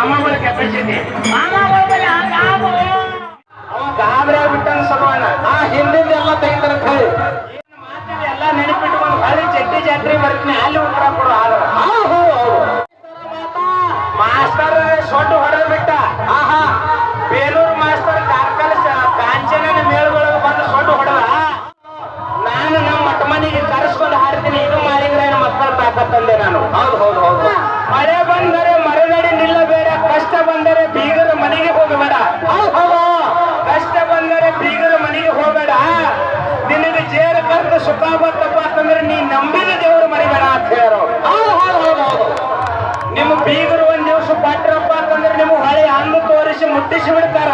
ಮಾಮಗಳ capacity. ಅವ ಗಾಬರಿ ಬಿಟ್ಟನ್ ಸಮಾನ. ಆ ಹಿಂದಿಂದ ಎಲ್ಲ ತೆಗಿತಾರ ಕೈ. ಮಾತಿಗೆ ಎಲ್ಲ ನೆನಪಿಟ್ಕೊಂಡು ಹಳಿ ಜಟ್ಟಿ ಜಾತ್ರೆ ಬರ್ತೀನಿ ಅಲ್ಲಿ ಉತ್ತರ ಕೊಡು ಆದ್ರ. ಮಾಸ್ತರ್ ಸೊಡ್ಡು ಹೊಡೆದ್ ಬಿಟ್ಟ. ಆಹಾ ಬೇಲೂರು ಮಾಸ್ತರ್ ಕಾರ್ಕಲ್ ಕಾಂಚನ ಮೇಳದೊಳಗೆ ಬಂದು ಸೊಡ್ಡು ಹೊಡೆದ. ನಾನು ನಮ್ಮ ಮಠ ಮನೆಗೆ ಕರೆಸ್ಕೊಂಡು ಹಾಡ್ತೀನಿ ಇದು ಮಾಡಿದ್ರೆ ಮಕ್ಕಳ ತಾಕತ್ತಂದೆ ನಾನು. ಹೌದು ಹೌದು ಹೌದು. ಮಳೆ ಬಂದರೆ ಮರನಡಿ ನಿಲ್ಲಬೇಡ. ಕಷ್ಟ ಬಂದರೆ ಬೀಗರ ಮನೆಗೆ ಹೋಗಬೇಡ. ಕಷ್ಟ ಬಂದರೆ ಬೀಗರ ಮನೆಗೆ ಹೋಗಬೇಡ. ನಿನಗೆ ಜೇರ ಕರ್ತ ಸುಖ ಬರ್ತಪ್ಪ ಅಂತಂದ್ರೆ ನೀ ನಂಬಿದ ದೇವರು ಮರಿಬೇಡ ಅಂತ ಹೇಳೋ ನಿಮ್ಮ ಬೀಗರು ಒಂದ್ ದಿವಸ ಪಟ್ರಪ್ಪ ಅಂತಂದ್ರೆ ನಿಮ್ ಹಳೆ ಹಂಗ ತೋರಿಸಿ ಮುಟ್ಟಿಸಿ ಬಿಡ್ತಾರ.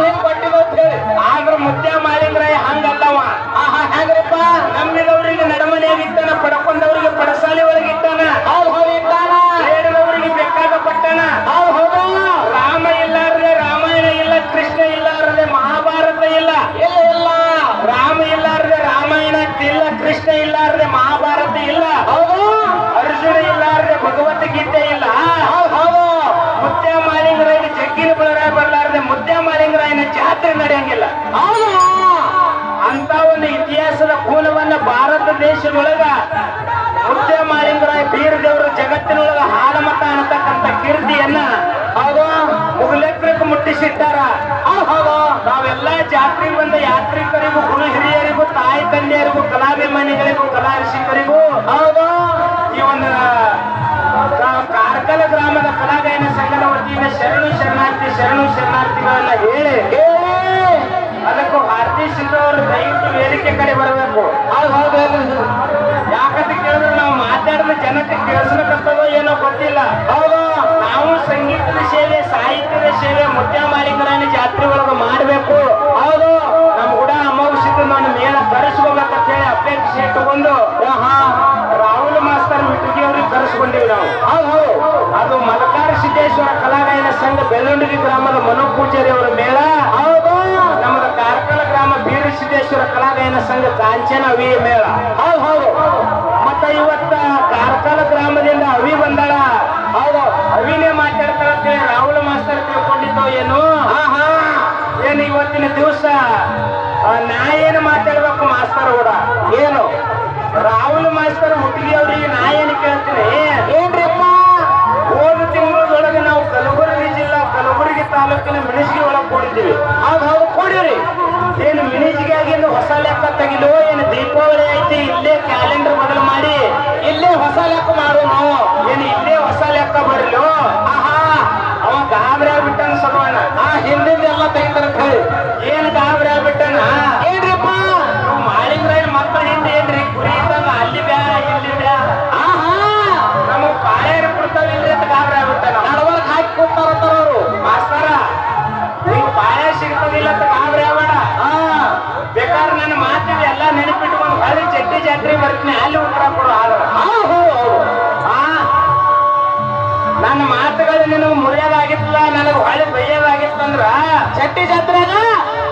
ಹಿಂಗ್ ಕೊಟ್ಟಿದ್ದು ಅಂತ ಹೇಳಿ. ಆದ್ರ ಮುದ್ದೆ ಮಾಡಿದ್ರೆ ಹಂಗಲ್ಲವ ಆಹಾ ನಂಬಿದವ್ರಿಗೆ ನಂಬಿದವರಿಗೆ ನಡಮನೆಯಾಗ ಇತ್ತಾನ ಭಾರತ ದೇಶದೊಳಗ ಮುದ್ದೆ ಮಾಲಿಂಗರಾಯ ಬೀರ್ ದೇವರು ಜಗತ್ತಿನೊಳಗ ಹಾಲಮತ ಅನ್ನತಕ್ಕಂಥ ಕೀರ್ತಿಯನ್ನ ಹಾಗೋ ಮುಗಲೆಕ್ಕರಿಗೆ ಮುಟ್ಟಿಸಿಟ್ಟಾರ. ಹಾಗೋ ನಾವೆಲ್ಲ ಜಾತ್ರೆಗೆ ಬಂದ ಯಾತ್ರಿಕರಿಗೂ ಗುರು ಹಿರಿಯರಿಗೂ ತಾಯಿ ತಂದೆಯರಿಗೂ, ಕಲಾಭಿಮಾನಿಗಳಿಗೂ ಕಲಾ ರಸಿಕರಿಗೂ ಹೌದು ಈ ಒಂದು ಕಾರ್ಕಲ ಗ್ರಾಮದ ಕಲಾಗಾಯನ ಸಂಘದ ವತಿಯಿಂದ ಶರಣು ಶರಣಾರ್ಥಿ, ಶರಣು ಶರಣಾರ್ಥಿಗಳನ್ನ ಹೇಳಿ, ಅದಕ್ಕೂ ಸಿಂಧು ದಯವಿಟ್ಟು ವೇದಿಕೆ ಕಡೆ ಬರಬೇಕು. ಯಾಕಂತ ಕೇಳಿದ್ರೆ ನಾವು ಮಾತಾಡಿದ ಜನಕ್ಕೆ ಕೇಳಿಸ್ಬೇಕಂತದೋ ಏನೋ ಗೊತ್ತಿಲ್ಲ. ಹೌದು, ನಾವು ಸಂಗೀತದ ಸೇವೆ, ಸಾಹಿತ್ಯದ ಸೇವೆ ಮುದ್ದೆ ಮಾಲೀಕರನ್ನ ಜಾತ್ರೆ ಒಳಗೆ ಮಾಡಬೇಕು. ಹೌದು ನಮ್ಮ ಕೂಡ ಅಮೌಷಿತ ನನ್ನ ಮೇಲೆ ಕರೆಸ್ಕೋಬೇಕಂತ ಹೇಳಿ ಅಪೇಕ್ಷೆ ಇಟ್ಟುಕೊಂಡು ಆಹಾ. ರಾಹುಲ್ ಮಾಸ್ತರ್ ಮಿಟ್ಟಿಗೆ ಅವ್ರಿಗೆ ಕರೆಸ್ಕೊಂಡಿವಿ ನಾವು. ಹೌದು ಹೌದು. ಅದು ಮಲಕಾರ ಸಿದ್ದೇಶ್ವರ ಕಲಾಗಾಯನ ಸಂಘ ಬೆಳ್ಳಂಡಗಿ ಗ್ರಾಮದ ಮನೋಪೂಜಾರಿ ಅವರ ಮೇಳ ಹೌದು ನಮ್ಮದ ಕಾರ್ಕಳ ಗ್ರಾಮ ಬೀರ ಸಿದ್ದೇಶ್ವರ ಕಲಾಗಾಯನ ಸಂಘ ಕಾಂಚನ ಅವಿ ಮೇಳ. ಹೌದು ಹೌದು. ಮತ್ತ ಇವತ್ತ ಕಾರ್ಕಳ ಗ್ರಾಮದಿಂದ ಅವಿ ಬಂದಾಳ. ಹೌದು ಅವಿನೇ ಮಾತಾಡ್ತಾರಂತೆ ರಾಹುಲ್ ಮಾಸ್ತರ್ ತಿಳ್ಕೊಂಡಿದ್ದೋ ಏನು? ಆಹಾ ಏನು ಇವತ್ತಿನ ದಿವಸ? ನಾ ಏನು ಮಾತಾಡ್ಬೇಕು ಮಾಸ್ತರ್ ಕೂಡ? ಏನು? ರಾಹುಲ್ ಮಾಸ್ತರ್ ಹುಟ್ಟಿಗೆ ಅವರಿಗೆ ನಾ ಏನು ಕೇಳ್ತೀನಿ? ಏನ್ರಿಪ್ಪ? ಹೋದ ತಿಂಗಳೊಳಗೆ ನಾವು ಕಲಬುರಗಿ ಜಿಲ್ಲಾ ಕಲಬುರಗಿ ತಾಲೂಕಿನ ಮೆಣಸಿಗೆ ಒಳಗೆ ಕೂಡಿದ್ದೀವಿ. ಹೌದು ಹೌದು. ಕೊಡಿರಿ. ಏನು ಮಿಣಿಜಿಗಾಗಿಂದ ಹೊಸ ಲೆಕ್ಕ ತೆಗಿಲು ಏನು ದೀಪಾವಳಿ ಐತಿ, ಇಲ್ಲೇ ಕ್ಯಾಲೆಂಡರ್ ಬದಲು ಮಾಡಿ, ಇಲ್ಲೇ ಹೊಸ ಲೆಕ್ಕ ಮಾಡೋನು ಏನು ಇಲ್ಲೇ ಹೊಸ ಲೆಕ್ಕ ಬರಲು? ಆಹಾ, ಅವ ಗಾಬರಿ ಆಗ್ಬಿಟ್ಟನ ಸಲುವಣ್ಣ ಬೈಯೋದಾಗಿತ್ತಂದ್ರ ಚಟ್ಟಿ ಜಾತ್ರೆಗ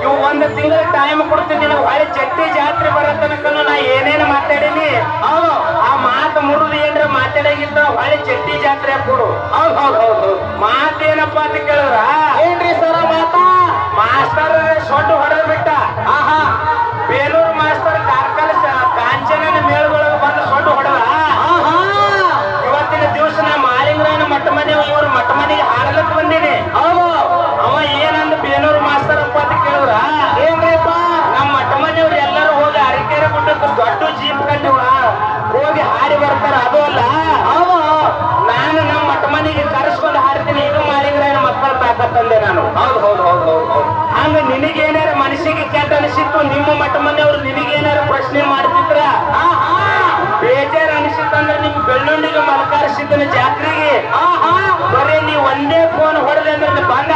ಇವು ಒಂದು ತಿಂಗಳ ಟೈಮ್ ಕೊಡ್ತೀನಿ ನಿನಗೆ ಹೊಳೆ ಚಟ್ಟಿ ಜಾತ್ರೆ ಬರೋ ತನಕ ನಾ ಏನೇನು ಮಾತಾಡೀನಿ? ಹೌದು ಆ ಮಾತು ಮುರಿದು ಏನ್ರ ಮಾತಾಡಂಗಿಲ್ಲ ಹೊಳೆ ಚಟ್ಟಿ ಜಾತ್ರೆ ಕೊಡು. ಹೌದು ಹೌದು ಹೌದು ಮಾತೇನಪ್ಪ ಅಂತ ಕೇಳಿದ್ರ? ಏನ್ರಿ ಸರ ಮಾತಾ? ಮಾಸ್ಟರ್ ಸೊಟ್ಟು ಹೊಡೆದ್ ಬಿಟ್ಟ. ಆಹಾ. ಬೇಲೂರು ಮಾಸ್ಟರ್ ಕಾರ್ಕಲ್ ಕಾಂಚನ ಮೇಳದೊಳಗೆ ಬಂದು ಸೊಟ್ಟು ಹೊಡೆದ. ಇವತ್ತಿನ ದಿವಸ ನಾ ಮಾಲಿಂಗರಾಯನ ಮಠ ಮನೆ ಇವರು ಮಠ ಮನೆಗೆ ಹಾಡಲಕ್ಕೆ ಬಂದೀನಿ. ಹೌದು. ಏನಂದ ಬೇನೂರು ಮಾಸ್ತರ್ ಅಪ್ಪ ಅಂತ ಕೇಳಿದ್ರ? ಏನ್ರಿಪ್ಪ ನಮ್ಮ ಮಠ ಮನೆಯವ್ರು ಎಲ್ಲರೂ ಹೋಗಿ ಅರಕೆರೆ ಗುಡ್ಡಕ್ಕೆ ದೊಡ್ಡ ಜೀಪ್ ಕಂಡಿವ ಹೋಗಿ ಹಾಡಿ ಬರ್ತಾರ. ಅದು ಅಲ್ಲ ನಾನು ನಮ್ಮ ಮಠಮನೆಗೆ ಕರೆಸ್ಕೊಂಡು ಹಾಡ್ತೀನಿ ಇದು ಮಾಲಿಂಗರಾಯನ ಮಕ್ಕಳ ತಾಕತ್ತಂದೆ ನಾನು. ಹೌದು ಹೌದು ಹೌದು ಹೌದು ಹೌದು. ಹಂಗ ನಿನಗೇನಾರ ಮನಸ್ಸಿಗೆ ಕೆಟ್ಟ ಅನಿಸಿತ್ತು ನಿಮ್ಮ ಮಠ ಮನೆಯವ್ರು ನಿನಗೇನಾರ ಪ್ರಶ್ನೆ ಮಾಡ್ತಿದ್ರ? ಬೇಜಾರ್ ಅನಿಸಿತ್ತಂದ್ರೆ ನಿಮ್ ಬೆಳ್ಳುಂಡಿಗೆ ಮಲಕಾರಿಸಿದ್ದನ ಜಾತ್ರೆಗೆ? ಬರೀ ನೀ ಒಂದೇ ಫೋನ್ ಹೊಡೆದ್ರೆ ಅಂದ್ರೆ ಬಂದ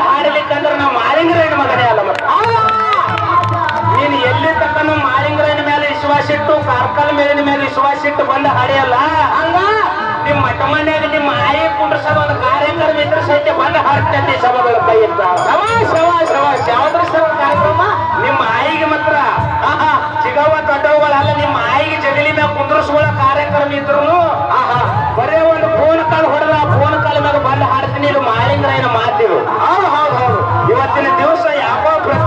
ವಿಶ್ವಾಸ ಇಟ್ಟು ಬಂದ ಹಾಡಿಯಲ್ಲ ಹಂಗ? ನಿಮ್ಮ ಮಠ ಮನ್ಯಾಗ ನಿಮ್ಮ ಆಯಿ ಕುಂಡ್ರಸದ ಒಂದು ಕಾರ್ಯಕ್ರಮ ಇದ್ರ ಸಹಿತ ಬಂದ ಹಾಡ್ತೈತಿ ಸಭೆಗಳ ಕೈ ಶವಾಶ್ ಯಾವ್ದ್ರ ಸರ್ ಕಾರ್ಯಕ್ರಮ? ನಿಮ್ಮ ಆಯಿಗೆ ಮಾತ್ರ. ಆಹಾ ಚಿಗವ ದೊಡ್ಡವುಗಳಲ್ಲ ನಿಮ್ಮ ಆಯಿಗೆ ಜಗಲಿ ಮ್ಯಾಗ ಕುಂದ್ರಸ್ಕೊಳ್ಳೋ ಕಾರ್ಯಕ್ರಮ ಇದ್ರು ಆಹಾ ಬರೇ ಒಂದು ಫೋನ್ ಕಾಲ್ ಹೊಡೆದ ಫೋನ್ ಕಾಲ್ ಮ್ಯಾಗ ಬಂದು ಹಾಡ್ತೀನಿ ಇದು ಹೌದು. ಇವತ್ತಿನ ದಿವಸ ಯಾಕೋ ಪ್ರತಿ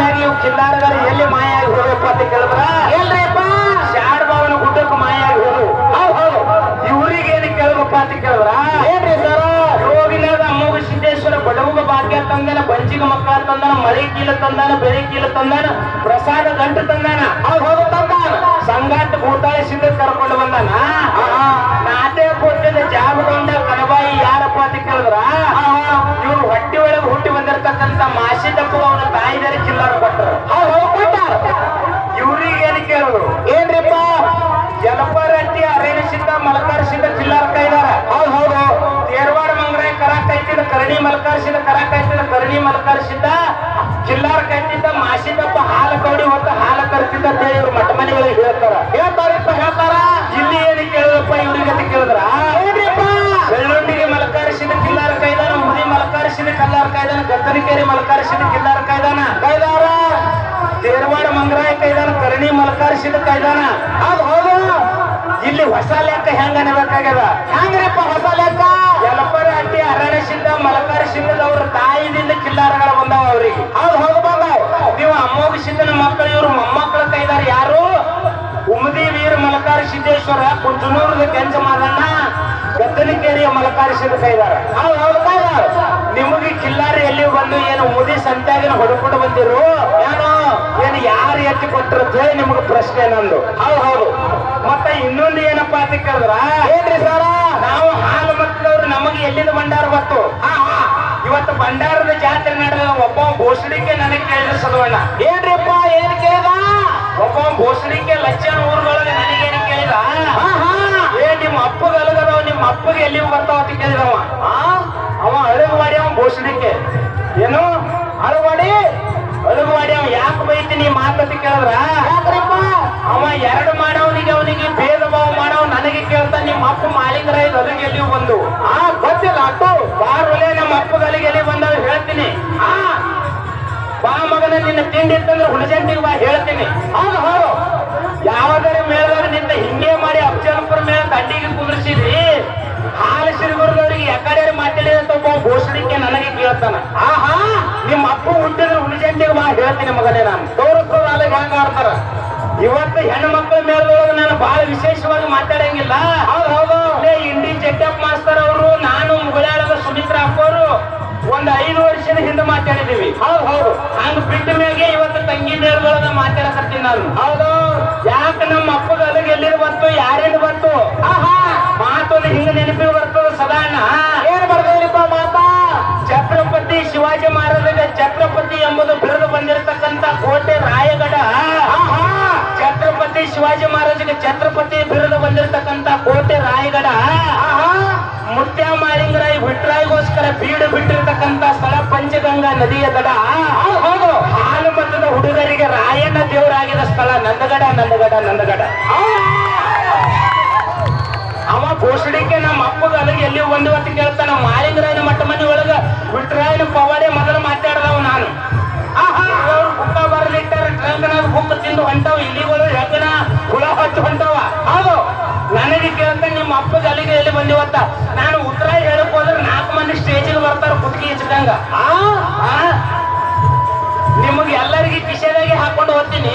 ಮ್ಯಾಗ ಇವು ಕಿಲ್ಲಾರಗಳು ಎಲ್ಲಿ ಮಾಯಾಗಿ ಹೋಗಪ್ಪ ಅಂತ ಕೇಳಿದ್ರ? ಏನ್ರಿಪ್ಪ ಶಾರಬಾವನ ಗುಡ್ಡಕ್ಕೆ ಮಾಯಾಗಿ ಹೋಗು. ಹೌದು ಹೌದು. ಇವ್ರಿಗೆ ಏನು ಕೇಳಬೇಕ ಅಂತ ಕೇಳಿದ್ರ? ಏನ್ರಿ ಸರ? ಯೋಗಿನಾದ ಅಮ್ಮಗ ಸಿದ್ದೇಶ್ವರ ಬಡವಗ ಭಾಗ್ಯ ತಂದನ ಬಂಜಿಗ ಮಕ್ಕಳ ತಂದನ ಮಳೆ ಕೀಲ ತಂದಾನ ಬೆಳೆ ಕೀಲ ತಂದಾನ ಪ್ರಸಾದ ಗಂಟು ತಂದಾನ. ಹೌದು ಹೌದು ತಂದಾನ. ಸಂಗಾಟ ಭೂತಾಯ ಸಿದ್ಧ ಕರ್ಕೊಂಡು ಬಂದಾನ? ನಾಟೆ ಕೊಟ್ಟಿದ್ದ ಜಾಬಗೊಂಡ ಕಣಬಾಯಿ ಯಾರಪ್ಪ ಅಂತ ಕೇಳಿದ್ರ? ಇವ್ರು ಹೊಟ್ಟಿ ಒಳಗೆ ಹುಟ್ಟಿ ಬಂದಿರತಕ್ಕಂತ ಮಾಸಿ ತಪ್ಪು ಅವನ ತಾಯಿದಾರಿ ಚಿಲ್ಲರ ಕೊಟ್ಟರು ಹೌದು ಹೌದು ಕೊಟ್ಟಾರ ಇವ್ರಿಗೆ ಏನು ಕೇಳಿದ್ರು ಏನ್ರಿಪ್ಪ ಜಲಪರಟ್ಟಿ ಅರೇಣ ಸಿದ್ಧ ಮಲಕಾರ ಸಿದ್ಧ ಚಿಲ್ಲರ ಕೈದಾರ ಹೌದು ಹೌದು ತೇರವಾಡ ಮಂಗ್ರಾಯ ಕರ ಕೈತಿದ ಕರಣಿ ಮಲ್ಕಾರ್ಸಿದ ಕರ ಕೈತಿದ ಕರ್ಣಿ ಮಲ್ಕರ್ಸಿದ್ದ ಚಿಲ್ಲಾರ್ ಕೈತಿದ್ದ ಮಾಸಿದಪ್ಪ ಹಾಲು ಕೌಡಿ ಹೊತ್ತ ಹಾಲು ಕರ್ತಿದ್ದ ಅಂತ ಹೇಳಿ ಇವ್ರು ಮಠ ಮನೆಗಳಿಗೆ ಹೇಳ್ತಾರ. ಹೇಳ್ತಾರಪ್ಪ ಹೇಳ್ತಾರ. ಇಲ್ಲಿ ಏನು ಕೇಳಿದಪ್ಪ ಇವ್ರಿಗೆ ಅಂತ ಕೇಳಿದ್ರ? ಬೆಳ್ಳೊಂಡಿಗೆ ಮಲಕಾರಿಸಿದ ಕಿಲ್ಲಾರ ಕೈದಾನ ಮುದಿ ಮಲಕಾರಿಸಿದ ಕಲ್ಲಾರ ಕಾಯ್ದಾನ ಗದ್ದನಕೇರಿ ಮಲಕಾರಿಸಿದ ಕಿಲ್ಲಾರ ಕಾಯ್ದಾನ. ಕೈದಾರ ತೇರ್ವಾಡ ಮಂಗರಾಯ ಕೈದಾನ ಕರ್ಣಿ ಮಲ್ಕರ್ಸಿದ ಕೈದಾನ ಅದು ಹೌದು. ಇಲ್ಲಿ ಹೊಸ ಲೆಕ್ಕ ಹೆಂಗ ಅನ್ನಬೇಕಾಗ್ಯದ ಹೆಂಗ್ರಪ್ಪ ಹೊಸ ಲೆಕ್ಕ? ಯಲಪರ ಅಡ್ಡಿ ಅರಣ್ಯ ಸಿದ್ಧ ಮಲಕಾರ ಅವ್ರ ತಾಯಿದಿಂದ ಕಿಲ್ಲಾರಗಳ ಬಂದಾವ ಅವ್ರಿಗೆ ಹೌದು ಹೌದು ಬಂದಾವ್ ನೀವು ಅಮ್ಮೋಗ ಸಿದ್ಧನ ಮಕ್ಕಳು ಇವರು ಮೊಮ್ಮಕ್ಕಳ ಕೈದಾರ ಯಾರು? ಉಮದಿ ವೀರ ಮಲಕಾರ ಸಿದ್ದೇಶ್ವರ ಕುಂಚನೂರದ ಕೆಂಚ ಮಾದಣ್ಣ ಗದ್ದನಕೇರಿಯ ಮಲಕಾರ ಸಿದ್ಧ ಕೈದಾರ. ಹೌದು ಹೌದು ಕೈದಾರ ನಿಮಗೆ ಕಿಲ್ಲಾರಿ ಎಲ್ಲಿ ಬಂದು ಏನು ಉಮದಿ ಸಂತ್ಯಾಗಿನ ಹೊಡ್ಕೊಂಡು ಬಂದಿರು? ಏನು? ಏನು ಯಾರು ಎತ್ತಿ ಕೊಟ್ಟರು ನಿಮಗೆ ಪ್ರಶ್ನೆ ನಂದು. ಹೌದು ಹೌದು. ಮತ್ತೆ ಇನ್ನೊಂದು ಏನಪ್ಪಾ ಅಂತ ಕೇಳಿದ್ರ? ಏನ್ರಿ ಸರ? ನಾವು ಹಾಲು ಮಕ್ಕಳವ್ರು ನಮಗೆ ಎಲ್ಲಿಂದ ಭಂಡಾರ ಬಂತು? ಇವತ್ತು ಭಂಡಾರದ ಜಾತ್ರೆ ನಡೆದ ಒಬ್ಬ ಬೋಸಡಿಕೆ ನನಗೆ ಕೇಳಿದ್ರೆ ಸದವಣ್ಣ. ಏನ್ರಿಪ್ಪ ಏನ್ ಕೇಳ್ದ? ಒಬ್ಬ ಘೋಷಣೆಗೆ ಲಕ್ಷಣ ಊರುಗಳಿಗೆ ನನಗೇನು ಕೇಳಿದ? ಹಾ ಹಾ. ಏ ನಿಮ್ಮ ಅಪ್ಪಗ ಅಲಗದವ ನಿಮ್ಮ ಅಪ್ಪಗೆ ಎಲ್ಲಿ ಬರ್ತಾವ ಅಂತ ಕೇಳಿದವ. ಆ ಅವ ಅಳಗವಾಡಿ ಅವ ಬೋಸಡಿಕೆ ಏನು? ಅಳವಾಡಿ ಅಳಗವಾಡಿ ಅವ ಯಾಕೆ ಬೈತೀನಿ ಮಾತಂತ ಕೇಳಿದ್ರ? ಅವ ಎರಡು ನಮ್ಮ ಬಂದಾಗ ಎಲ್ಲಿ ಬಂದವ ಹೇಳ್ತೀನಿ. ಆ ಬಾ ಮಗನ ನಿನ್ನ ತಿಂಡಿ ಇತ್ತಂದ್ರೆ ಹುಣಸೆಂಟಿಗೆ ಬಾ ಹೇಳ್ತೀನಿ. ಹೌದು ಹೌದು ಯಾವಾಗಲೇ ಮೇಳದಾಗ ನಿನ್ನ ಹಿಂಗೆ ಮಾಡಿ ಅಫಜಲ್ಪುರ ಮೇಳ ದಂಡಿಗೆ ಕುಂದ್ರಿಸಿದ್ರಿ? ಹಾಲು ಸಿರಿಗುರ್ದವ್ರಿಗೆ ಯಾಕಡೆ ಮಾತಾಡಿದಂತ ಒಬ್ಬ ಘೋಷಣೆಗೆ ನನಗೆ ಕೇಳ್ತಾನ. ಆಹಾ ನಿಮ್ಮ ಅಪ್ಪ ಹುಟ್ಟಿದ್ರೆ ಹುಣಸೆಂಟಿಗೆ ಬಾ ಹೇಳ್ತೀನಿ ಮಗನೇ ನಾನು. ತೋರಿಸ್ತದ ಅಲ್ಲಿ ಹೆಂಗ ಆಡ್ತಾರ ಇವತ್ತು ಹೆಣ್ಣು ಮಕ್ಕಳ ಮೇಳದೊಳಗೆ ನಾನು ಬಹಳ ವಿಶೇಷವಾಗಿ ಮಾತಾಡಂಗಿಲ್ಲ. ಹೌದು ಹೌದು. ಇಂಡಿ ಚೆಕ್ಅಪ್ ಮಾಸ್ತರ್ ಅವರು ನಾನು ಮುಗಳಾಳದ ಸುಮಿತ್ರಾ ಅಪ್ಪವರು ಒಂದು ಐದು ವರ್ಷದ ಹಿಂದೆ ಮಾತಾಡಿದೀವಿ. ಹೌದು ಹೌದು. ಹಂಗ ಬಿಟ್ಟ ಮ್ಯಾಗೆ ಇವತ್ತು ತಂಗಿ ಮೇಳದೊಳಗ ಮಾತಾಡಕತ್ತೀನಿ ನಾನು. ಹೌದು. ಯಾಕೆ ನಮ್ಮ ಅಪ್ಪಗ ಅಲ್ಲಿಗೆ ಎಲ್ಲಿಂದ ಬಂತು ಯಾರಿಂದ ಬಂತು? ಆಹಾ. ಮಾತೊಂದು ಹಿಂಗ ನೆನಪಿ ಬರ್ತದ ಸದಾಣ್ಣ ಏನ್ ಬರ್ದೇನಿಪ್ಪ ಮಾತಾ? ಛತ್ರಪತಿ ಶಿವಾಜಿ ಮಹಾರಾಜ ಛತ್ರಪತಿ ಎಂಬುದು ಬೆಳೆದು ಬಂದಿರತಕ್ಕಂತ ಕೋಟೆ ರಾಯಗಡ. ಆಹಾ. ಛತ್ರಪತಿ ಶಿವಾಜಿ ಮಹಾರಾಜಗೆ ಛತ್ರಪತಿ ಬಿರುದು ಬಂದಿರತಕ್ಕಂತ ಕೋಟೆ ರಾಯಗಡ. ಮಾಳಿಂಗರಾಯಿ ಬಿಟ್ರಾಯಿಗೋಸ್ಕರ ಬೀಡು ಬಿಟ್ಟಿರ್ತಕ್ಕಂತ ಸ್ಥಳ ಪಂಚಗಂಗಾ ನದಿಯ ದಡ ಹಾಲು ಮತದ ಹುಡುಗರಿಗೆ ರಾಯಣ್ಣ ದೇವರಾಗಿದ ಸ್ಥಳ ನಂದಗಡ ನಂದಗಡ ನಂದಗಡ. ಅವ ಘೋಷಣೆಗೆ ನಮ್ಮ ಅಪ್ಪಗ ಅಲ್ಲಿಗೆ ಎಲ್ಲಿ ಒಂದು ಹೊತ್ತು ಕೇಳ್ತಾನ. ಮಾಲಿಂಗರಾಯನ ಮಟ್ಟ ಮನೆ ಒಳಗ ಬಿಟ್ರಾಯನ ಪವಾಡೆ ಮೊದಲು ಮಾತಾಡ್ದವ ನಾನು. ಆಹಾ. ಅವ್ರು ಹುಕ್ಕ ಬರಲಿಟ್ಟಾರ ಟ್ರಂಕನಾಗ ಹುಕ್ಕ ತಿಂದು ಹೊಂಟವ ಇಲ್ಲಿಗಳು ಹೆಗ್ಗಣ ಹುಳ ಹೊತ್ತು ಹೊಂಟವ. ಹೌದು. ನನಗೆ ಕೇಳ್ತಾನೆ ನಿಮ್ಮ ಅಪ್ಪಗ ಅಲ್ಲಿಗೆ ಎಲ್ಲಿ ಬಂದಿವತ್ತ ನಾನು ನಾಲ್ಕು ಹಚ್ಚಿದಂಗ ನಿಮಗೆ ಎಲ್ಲರಿಗೆ? ನಿಮಗೆ ಎಲ್ಲ ಹೋಗ್ತೀನಿ.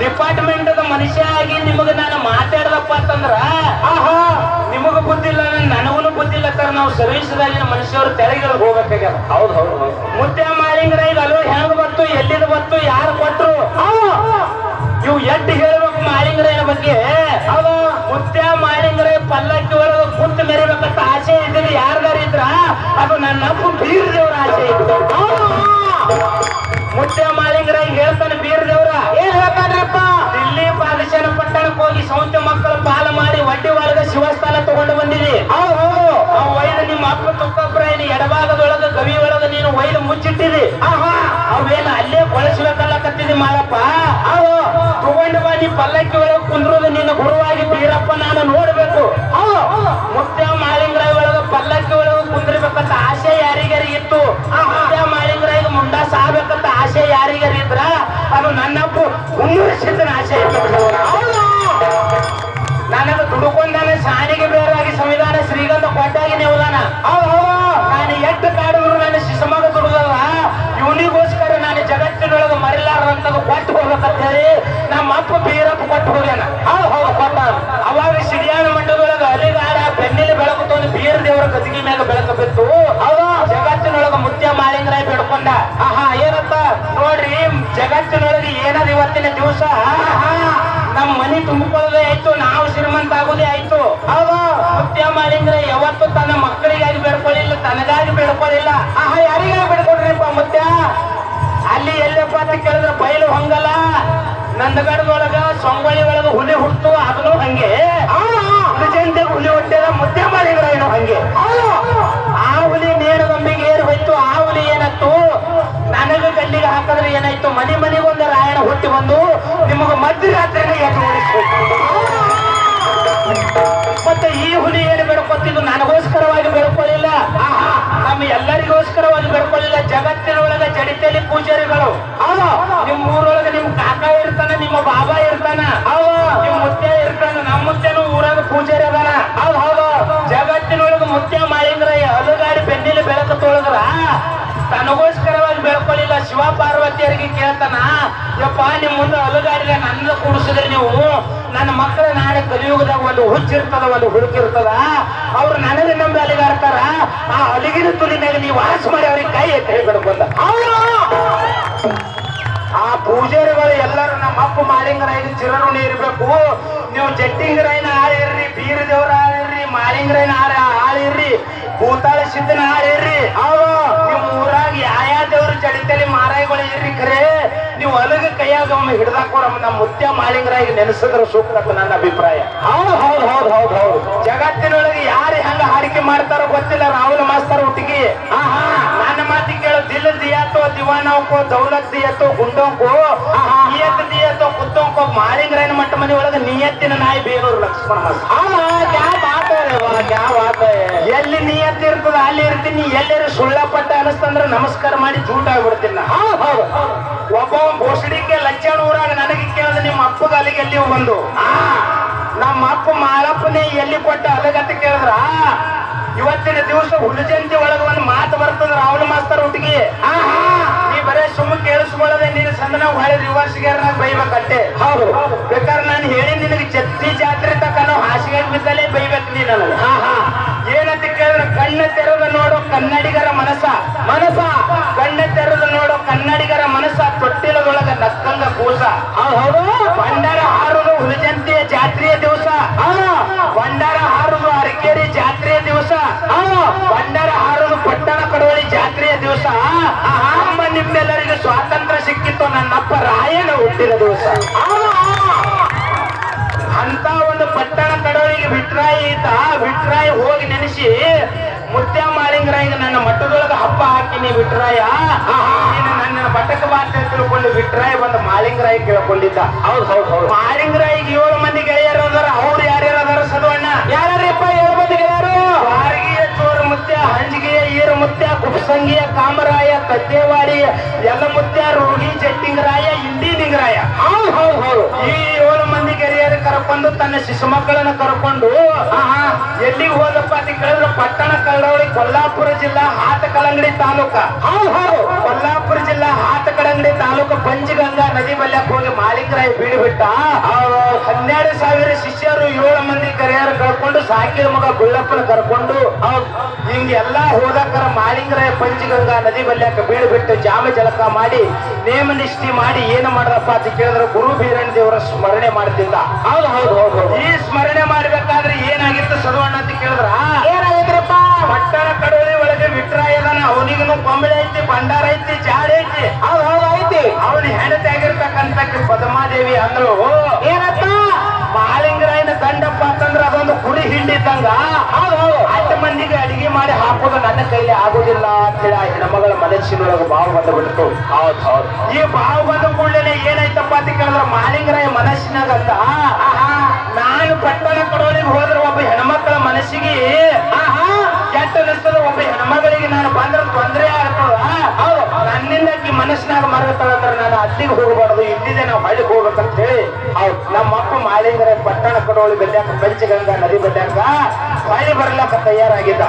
ಡಿಪಾರ್ಟ್ಮೆಂಟ್ ಮನುಷ್ಯ ಆಗಿ ನಿಮಗೆ ನಾನು ಮಾತಾಡ್ದಪ್ಪ ಅಂತಂದ್ರ ಆಹಾ ನಿಮಗ ಗೊತ್ತಿಲ್ಲ ನನಗೂ ಗೊತ್ತಿಲ್ಲ ಸರ್ ನಾವು ಸರ್ವಿಸ್ದಾಗಿನ ಮನುಷ್ಯರು ತೆರೆಗೆ ಹೋಗ್ಬೇಕಾಗ್ಯದ. ಹೌದು ಹೌದು ಮುದ್ದೆ ಮಾಲಿಂಗ್ರ ಈಗ ಅಲ್ಲೋ ಹೆಂಗ್ ಬತ್ತು ಎಲ್ಲಿದ್ ಬತ್ತು ಯಾರು ಕೊಟ್ರು? ಇವು ಎಡ್ ಹೇಳ್ಬೇಕು ಮಾಲಿಂಗ್ರಯ್ಯನ ಬಗ್ಗೆ? ಮುದ್ದೆ ಮಾಲಿಂಗ್ರ ಪಲ್ಲಕ್ಕಿ ಅದು ನನ್ನ ಅಪ್ಪ ಬೀರ್ ದೇವ್ರ ಆಸೆ ಮುದ್ದೆ ಮಾಲಿಂಗ್ರ ಹೇಳ್ತಾನೆ ಬೀರ್ ದೇವ್ರ ಏನ್ ಹೇಳ್ತಾನ್ರಿಪ್ಪ ದಿಲ್ಲಿ ಪಾದಶನ ಪಟ್ಟಣಕ್ಕೆ ಹೋಗಿ ಸಂಸ್ಥೆ ಮಕ್ಕಳ ಪಾಲ ಮಾಡಿ ವಡ್ಡಿ ಒಳಗ ಶಿವಸ್ಥಾನ ತಗೊಂಡು ಹೌದು ಅವ್ ಒಯ್ದು ನಿಮ್ಮ ಅಪ್ಪ ತುಕ್ಕಪ್ರಾಯನಿ ಎಡಭಾಗದೊಳಗ ಗವಿ ಒಳಗ ನೀನು ಒಯ್ದು ಮುಚ್ಚಿಟ್ಟಿದಿ. ಅವೇನ ಅಲ್ಲೇ ಬಳಸ್ಬೇಕಲ್ಲಕತ್ತಿದಿ ಮಾರಪ್ಪ. ಅವು ತಗೊಂಡು ಬಾ ನೀ ಪಲ್ಲಕ್ಕಿ ಒಳಗ ಕುಂದ್ರೋದು ನಿನ್ನ ಗುರುವಾಗಿ ಬೀರಪ್ಪ ನಾನು ನೋಡ್ಬೇಕು. ಮುತ್ಯ ಮಾಳಿಂಗ್ರ ಕುಂದ್ರಿಸಿದ್ದನ ಆಸೆ ನನಗ ದುಡುಕೊಂಡಾನ ಸಾನಿಗೆ ಬೇರಾಗಿ ಸಂವಿಧಾನ ಶ್ರೀಗಂಧ ಕೊಟ್ಟಾಗಿ ನೆವದಾನ. ನಾನು ಎಷ್ಟು ಕಾಡಿದ್ರು ನನ್ನ ಶಿಶಮಗ ದುಡುದಲ್ಲ. ಇವನಿಗೋಸ್ಕರ ನಾನು ಜಗತ್ತಿನೊಳಗೆ ಮರಿಲಾರಂತ ಕೊಟ್ಟು ಹೋಗ್ಬೇಕಂತ ಹೇಳಿ ನಮ್ಮ ಅಪ್ಪ ಬೀರಪ್ಪ ಕೊಟ್ಟು ಹೋಗ್ಯಾನ. ಹೌದು ಹೌದು ಕೊಟ್ಟ. ಅವಾಗ ಸಿರಿಯಾನ ಮಂಡದೊಳಗೆ ಅಲಿಗಾರ ಬೆನ್ನಿಲಿ ಬೆಳಕು ತಂದು ಬೀರ ದೇವರ ಗದಗಿ ಮ್ಯಾಗ ಬೆಳಕು ಬಿತ್ತು. ಹೌದು. ಜಗತ್ತಿನೊಳಗೆ ಮುತ್ಯ ಮಾಲಿಂಗರಾಯ ಬೇಡ್ಕೊಂಡ. ಆಹಾ. ನೋಡ್ರಿ ಜಗತ್ತಿನೊಳಗೆ ಏನದ ಇವತ್ತಿನ ದಿವಸ? ನಮ್ಮ ಮನಿ ತುಂಬಿಕೊಳ್ಳೋದೇ ಆಯ್ತು ನಾವು ಶ್ರೀಮಂತ ಆಗೋದೇ ಆಯ್ತು. ಹೌದು. ನೃತ್ಯ ಮಾಡಿದ್ರೆ ಯಾವತ್ತು ತನ್ನ ಮಕ್ಕಳಿಗಾಗಿ ಬೇಡ್ಕೊಳ್ಳಿಲ್ಲ ತನಗಾಗಿ ಬೇಡ್ಕೊಳ್ಳಿಲ್ಲ. ಆಹಾ ಯಾರಿಗಾಗಿ ಬೇಡ್ಕೊಡ್ರಿಪ್ಪ ಮುತ್ಯ? ಅಲ್ಲಿ ಎಲ್ಲಪ್ಪ ಅಂತ ಕೇಳಿದ್ರೆ ಬಯಲು ಹಂಗಲ್ಲ. ನಂದಗಡದೊಳಗ ಸೊಂಗೊಳಿ ಒಳಗ ಹುಲಿ ಹುಟ್ಟು ಅದನ್ನು ಹಂಗೆ ಜಯಂತಿಗೆ ಹುಲಿ ಹುಟ್ಟಿದ ಮುದ್ದೆ ಮಾಲಿಂಗ್ರ ಏನೋ ಹಂಗೆ ಆ ಹುಲಿ ನೇರ ಗಂಬಿಗೆ ಏರಿ ಹೋಯ್ತು ಆ ಹುಲಿ ಏನಾಯ್ತು ಗಲ್ಲಿಗೆ ಹಾಕಿದ್ರೆ ಏನಾಯ್ತು? ಮನೆ ಮನೆಗೊಂದು ರಾಯಣ ಹುಟ್ಟಿ ಬಂದು ನಿಮಗೆ ಮಧ್ಯರಾತ್ರಿನೇ ಎದ್ದು ಮತ್ತೆ ಈ ಹುಲಿ ಏನು ಬೆಳ್ಕೊತಿದ್ದು ನನಗೋಸ್ಕರವಾಗಿ ಬೆಳ್ಕೊಳ್ಳಿಲ್ಲ ನಮ್ಮ ಎಲ್ಲರಿಗೋಸ್ಕರವಾಗಿ ಬೆಳ್ಕೊಳ್ಳಿಲ್ಲ ಜಗತ್ತಿನೊಳಗ ಜಡಿತೇಲಿ ಪೂಜಾರಿಗಳು ಪಾರ್ವತಿಯರಿಗೆ ಕೇಳ್ತಾನ? ಯಪ್ಪ, ನಿಮ್ ಮುಂದೆ ಅಲುಗಾಡಿದ ನನ್ನ ಕೂಡಿಸಿದ್ರೆ ನೀವು ನನ್ನ ಮಕ್ಕಳ ನಾಳೆ ಕಲಿಯುಗದಾಗ ಒಂದು ಹುಚ್ಚಿರ್ತದ, ಒಂದು ಹುಡುಕಿರ್ತದ? ಅವ್ರು ನನಗೆ ನಂಬಿ ಅಲಿಗಾಡ್ತಾರ? ಆ ಅಲಿಗಿನ ಮೇಲೆ ನೀವು ವಾಸ ಮಾಡಿ ಅವ್ರಿಗೆ ಕೈ ಎತ್ತ ಹೇಳ್ಬಿಡ್ಕೊಂಡ ಆ ಪೂಜಾರಿಗಳು ಎಲ್ಲರೂ ನಮ್ಮ ಚಿರನು ನೀರ್ಬೇಕು ನೀವು ಜಟ್ಟಿಂಗರಾಯನ ಆಳಿರ್ರಿ ಬೀರ ದೇವ್ರ ಆಳಿರ್ರಿ ಮಾಲಿಂಗರಾಯನ ಆಳ ಆಳಿರ್ರಿ ಭೂತಾಳ ಸಿದ್ದನ ಆಳಿರ್ರಿ ಅವ ನಿಮ್ ಊರಾಗ ಯಾಯಾ ದೇವ್ರ ಜಡಿತಲಿ ಮಾರಾಯಿಗಳು ಇರ್ರಿ ಖರೆ. ನೀವು ಅಲಗ ಕೈಯಾಗ ಒಮ್ಮೆ ಹಿಡ್ದಾಕೊಡ ನಮ್ಮ ಮುತ್ಯ ಮಾಲಿಂಗರಾಯ್ ನೆನೆಸಿದ್ರೆ ಸೂಕ್ತ ನನ್ನ ಅಭಿಪ್ರಾಯ. ಹೌದು ಹೌದು ಹೌದು ಹೌದು ಹೌದು. ಜಗತ್ತಿನೊಳಗೆ ಯಾರು ಹೆಂಗ ಹಾಡಿಕೆ ಮಾಡ್ತಾರೋ ಗೊತ್ತಿಲ್ಲ. ರಾಹುಲ್ ಮಾಸ್ತರ್ ಹುಟ್ಟಿಗೆ. ಆಹಾ ನನ್ನ ಮಾತಿ ಕೇಳು. ದಿಲ್ ದಿಯಾತೋ ದಿವಾನೋಕೋ ದೌಲತ್ ದಿಯಾತೋ ಗುಂಡೋಕೋ. ಆಹಾ ನಿಯತ್ತಿನ ನಾಯಿ ಬೇಲೂರು ಲಕ್ಷ್ಮಣ ಎಲ್ಲಿ ನೀ ಇರ್ತದ ಅಲ್ಲಿ ಇರ್ತೀನಿ ಎಲ್ಲರೂ ಸುಳ್ಳಪಟ್ಟ ಅನಿಸ್ತಂದ್ರ ನಮಸ್ಕಾರ ಮಾಡಿ ಜೂಟ್ ಆಗ್ಬಿಡ್ತೀನಿ ಒಬ್ಬ ಘೋಷಡಿಕೆ ಲಜ್ಜಾಣ ಊರಾಗ ನನಗೆ ಕೇಳಿದ ನಿಮ್ಮ ಅಪ್ಪಗ ಅಲ್ಲಿಗೆ ಎಲ್ಲಿ ಬಂದು. ನಮ್ಮ ಅಪ್ಪ ಮಾಲಪ್ಪನೇ ಎಲ್ಲಿ ಕೊಟ್ಟ ಅಲಗತ್ತ ಕೇಳಿದ್ರ ಇವತ್ತಿನ ದಿವಸ ಹುಲಿಜಂತಿ ಒಳಗ ಒಂದು ಮಾತು ಬರ್ತಂದ್ರ ಅವನ ಮಾಸ್ತಾರ ಹುಟ್ಟಿಗೆ ಹಾ ಸುಮ್ಮ ಕೇಳಿಸ್ಕೊಳ್ಳದೆ ನೀನು ಸಂದನ ಹೊಳೆ ರಿವರ್ಸ್ ಬೈಬೇಕಂತೆ. ಹೌದು. ಬೇಕಾದ್ರೆ ನಾನು ಹೇಳಿ ನಿನಗೆ ಜತ್ತಿ ಜಾತ್ರೆ ತಕ್ಕ ನಾವು ಹಾಸಿಗೆ ಬಿದ್ದಲೇ ಬೈಬೇಕು ನೀನ ನನಗೆ. ಹಾ ಹಾ. ಏನಂತ ಕೇಳಿದ್ರೆ ಕಣ್ಣ ತೆರೆದು ನೋಡೋ ಕನ್ನಡಿಗರ ಮನಸ್ಸ. ಮನಸ್ಸ? ಕಣ್ಣ ತೆರೆದು ನೋಡೋ ಕನ್ನಡಿಗರ ಮನಸ್ಸ ತೊಟ್ಟಿಲದೊಳಗ ನಕ್ಕಂಗ ಕೂಸ. ಹೌದು? ಬಂಡಾರ ಹಾರುದು ಹುಲಿಜಂತಿಯ ಜಾತ್ರೆಯ ದಿವಸ. ಬಂಡಾರ ಹಾರುದು ಅರಕೇರಿ ಜಾತ್ರೆಯ ಹುಟ್ಟಿದ ದಿವಸ. ಅಂತ ಒಂದು ಪಟ್ಟಣ ಕಡವರಿಗೆ ವಿಟ್ರಾಯಿ ಇದ್ದ ವಿಟ್ರಾಯಿ ಹೋಗಿ ನೆನೆಸಿ ಮುತ್ಯ ಮಾಲಿಂಗರಾಯಿಗೆ ನನ್ನ ಮಟ್ಟದೊಳಗೆ ಹಬ್ಬ ಹಾಕಿನಿ ವಿಟ್ರಾಯ ನೀನು ನನ್ನ ಮಠಕ್ಕೆ ಬಾತ ತಿಳ್ಕೊಂಡು ವಿಟ್ರಾಯ ಬಂದು ಮಾಲಿಂಗರಾಯ್ ಕೇಳ್ಕೊಂಡಿದ್ದ. ಹೌದು ಹೌದು ಹೌದು. ಮಾಲಿಂಗರಾಯಿಗೆ ಏಳು ಮಂದಿ ಗೆಳೆಯರು ಅದಾರ ಅವ್ರು ಯಾರ್ಯಾರು ಅದಾರ ಕುಪ್ಸಂಗಿಯ ಕಾಮರಾಯ ಕದ್ದೇವಾಡಿ ಎಲ್ಲ ಮುತ್ಯ ರೋಗಿ ಜಟ್ಟಿಂಗರಾಯ ಇಂಡಿ ನಿಂಗರಾಯ ಈ ಏಳು ಮಂದಿ ಗೆರೆಯರು ಕರ್ಕೊಂಡು ತನ್ನ ಶಿಶು ಮಕ್ಕಳನ್ನ ಕರ್ಕೊಂಡು ಆಹಾ, ಎಲ್ಲಿಗೆ ಹೋದಪ್ಪ ಅಂತ ಕೇಳಿದ್ರೆ ಪಟ್ಟಣ ಕಳ್ಳವಳಿ ಕೊಲ್ಲಾಪುರ ಜಿಲ್ಲಾ ಹಾತಕಲಂಗಡಿ ತಾಲೂಕ. ಕೊಲ್ಲಾಪುರ ಜಿಲ್ಲಾ ಹಾತಕಲಂಗಡಿ ತಾಲೂಕು ಪಂಚಗಂಗಾ ನದಿ ಬಲ್ಯಕ್ ಹೋಗಿ ಮಾಲೀಕರಾಯ ಬೀಳ್ಬಿಟ್ಟ ಬಿಟ್ಟ. ಹನ್ನೆರಡು ಸಾವಿರ ಶಿಷ್ಯರು ಏಳು ಮಂದಿ ಕರಿಯರು ಕರ್ಕೊಂಡು ಸಾಕಿರ ಮಗ ಗುಳ್ಳಪ್ಪನ ಕರ್ಕೊಂಡು ಹಿಂಗೆಲ್ಲಾ ಹೋದಕ್ಕರ ಮಾಲಿಂಗರಾಯ ಪಂಚಗಂಗಾ ನದಿ ಬಲ್ಯಾಕ ಬೀಳ್ಬಿಟ್ಟು ಜಾಮ ಜಲಕ ಮಾಡಿ ನೇಮ ನಿಷ್ಠಿ ಮಾಡಿ ಏನು ಮಾಡದಪ್ಪ ಅಂತ ಕೇಳಿದ್ರೆ ಗುರು ಬೀರಣ್ಣ ದೇವರ ಸ್ಮರಣೆ ಮಾಡ್ತಿದ್ದ. ಹೌದು ಹೌದು ಹೌದು ಈ ಸ್ಮರಣೆ ಮಾಡ್ಬೇಕಾದ್ರೆ ಏನಾಗಿತ್ತು ಸದವಣ್ಣ ಅಂತ ಕೇಳಿದ್ರ? ಏನಾಗಿದ್ರಪ್ಪ ಪಟ್ಟಣ ಕಡೋಳಿ ಒಳಗೆ ವಿಟ್ರಾಯದನ ಅವನಿಗೂ ಕೊಂಬಳೆ ಐತಿ ಭಂಡಾರ ಐತಿ ಜಾಡಿ ಐತಿ. ಹೌದು ಹೌದು ಐತಿ. ಅವನ ಹೆಂಡತಿ ಆಗಿರ್ತಕ್ಕಂತ ಪದ್ಮಾದೇವಿ ಅಂದ್ರು ಏನಪ್ಪ? ಮಾಲಿಂಗರಾಯನ ದಂಡಪ್ಪ ಅಂತಂದ್ರ ಅದೊಂದು ಕುರಿ ಹಿಂಡಿದ್ದಂಗ. ಹೌದು ಹೌದು. ಹತ್ತು ಮಂದಿಗೆ ಅಡಿಗೆ ಮಾಡಿ ಹಾಕೋದು ನನ್ನ ಕೈಲಿ ಆಗೋದಿಲ್ಲ ಅಂತ ಹೇಳಿ ಆ ಹೆಣ್ಮಗಳ ಮನಸ್ಸಿನೊಳಗೆ ಭಾವ ಬಂದು ಬಿಡ್ತು. ಹೌದು ಹೌದು. ಈ ಭಾವ ಬಂದ ಕೂಡಲೇ ಏನಾಯ್ತಪ್ಪ ಅಂತ ಕೇಳಿದ್ರೆ ಮಾಲಿಂಗರಾಯ ಮನಸ್ಸಿನಾಗಂತ ನಾನು ಪಟ್ಟಣ ಕಡೋರಿಗೆ ಹೋದ್ರೆ ಒಬ್ಬ ಹೆಣ್ಮಕ್ಳ ಮನಸ್ಸಿಗೆ ಆಹಾ, ಕೆಟ್ಟ ಅನಿಸ್ತದ ಒಬ್ಬ ಹೆಣ್ಮಗಳಿಗೆ ನಾನು ಬಂದ್ರೆ ತೊಂದರೆ ಆಗ್ತದ ಹೌದು. ನನ್ನಿಂದ ಈ ಮನಸ್ಸಿನಾಗ ಮರಗತ್ತಾಳ ಅಂದ್ರೆ ನಾನು ಅಲ್ಲಿಗೆ ಹೋಗಬಾರ್ದು ಇಲ್ಲಿದೆ ನಾವು ಹಳ್ಳಿಗೆ ಹೋಗ್ಬೇಕಂತ ಹೇಳಿ. ಹೌದು. ನಮ್ಮ ಅಪ್ಪ ಮಾಲಿಂಗರ ಪಟ್ಟಣ ಕಡೋಳಿ ಬೆಲ್ಲಾಕ ಪಂಚಗಂಗಾ ನದಿ ಬೆಲ್ಲಾಕ ಹೊಳ್ಳಿ ಬರ್ಲಾಕ ತಯಾರಾಗಿದ್ದ.